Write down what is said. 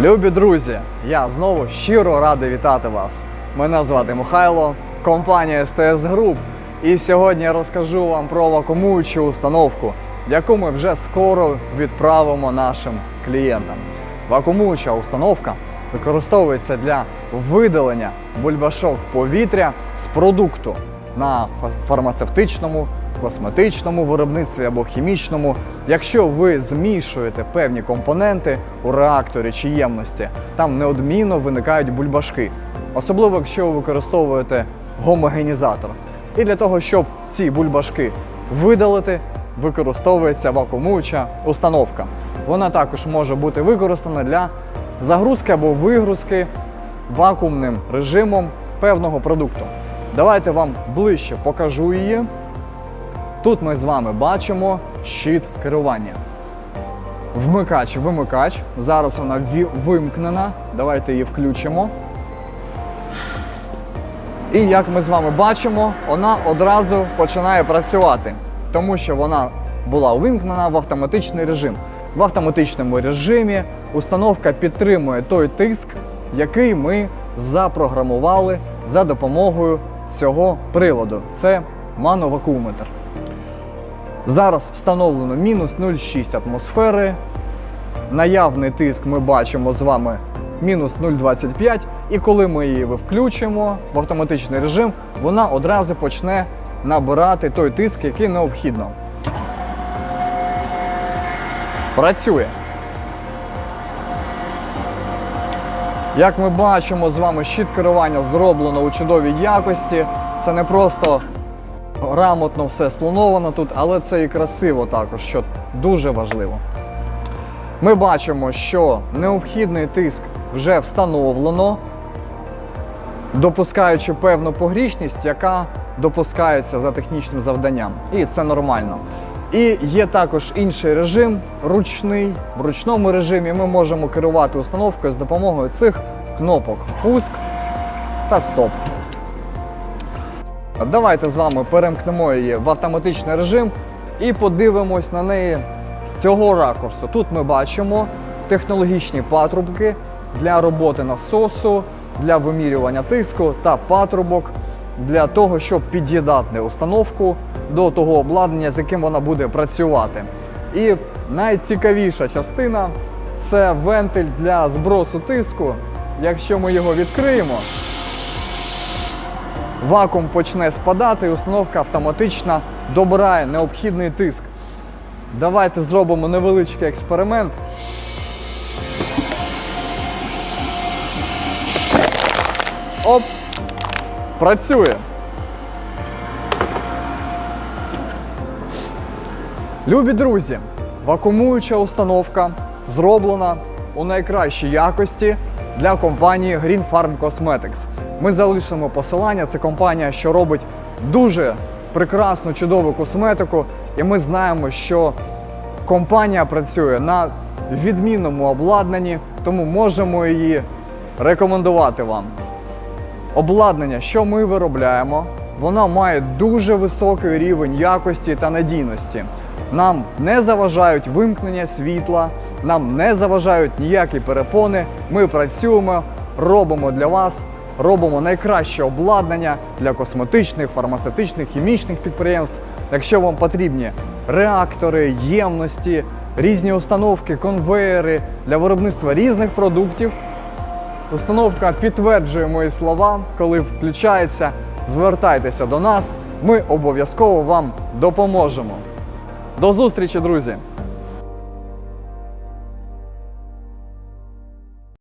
Любі друзі, я знову щиро радий вітати вас. Мене звати Михайло, компанія СТС Груп. І сьогодні я розкажу вам про вакуумуючу установку, яку ми вже скоро відправимо нашим клієнтам. Вакуумуюча установка використовується для видалення бульбашок повітря з продукту на фа- фармацевтичному, косметичному виробництві або хімічному. Якщо ви змішуєте певні компоненти у реакторі чи ємності, там неодмінно виникають бульбашки, особливо якщо ви використовуєте гомогенізатор. І для того, щоб ці бульбашки видалити, використовується вакуумуюча установка. Вона також може бути використана для загрузки або вигрузки вакуумним режимом певного продукту. Давайте вам ближче покажу її. Тут ми з вами бачимо щит керування. Вмикач, вимикач. Зараз вона вимкнена. Давайте її включимо. І як ми з вами бачимо, вона одразу починає працювати, тому що вона була увімкнена в автоматичний режим. В автоматичному режимі установка підтримує той тиск, який ми запрограмували за допомогою цього приладу. Це мановакууметр. Зараз встановлено мінус 0,6 атмосфери. Наявний тиск ми бачимо з вами мінус 0,25. І коли ми її включимо в автоматичний режим, вона одразу почне набирати той тиск, який необхідно. Працює. Як ми бачимо з вами, щит керування зроблено у чудовій якості. Це не просто грамотно все сплановано тут, але це і красиво також, що дуже важливо. Ми бачимо, що необхідний тиск вже встановлено, допускаючи певну погрішність, яка допускається за технічним завданням. І це нормально. І є також інший режим, ручний. В ручному режимі ми можемо керувати установкою з допомогою цих кнопок пуск та стоп. Давайте з вами перемкнемо її в автоматичний режим і подивимось на неї з цього ракурсу. Тут ми бачимо технологічні патрубки для роботи насосу, для вимірювання тиску та патрубок для того, щоб під'єднати установку до того обладнання, з яким вона буде працювати. І найцікавіша частина це вентиль для збросу тиску. Якщо ми його відкриємо, вакуум почне спадати і установка автоматично добирає необхідний тиск. Давайте зробимо невеличкий експеримент. Оп! Працює. Любі друзі, вакуумуюча установка зроблена у найкращій якості для компанії Green Farm Cosmetics. Ми залишимо посилання. Це компанія, що робить дуже прекрасну, чудову косметику, і ми знаємо, що компанія працює на відмінному обладнанні, тому можемо її рекомендувати вам. Обладнання, що ми виробляємо, воно має дуже високий рівень якості та надійності. Нам не заважають вимкнення світла, нам не заважають ніякі перепони. Ми працюємо, робимо для вас, робимо найкраще обладнання для косметичних, фармацевтичних, хімічних підприємств. Якщо вам потрібні реактори, ємності, різні установки, конвеєри для виробництва різних продуктів, Установка підтверджує мої слова. Коли включається, звертайтеся до нас. Ми обов'язково вам допоможемо. До зустрічі, друзі!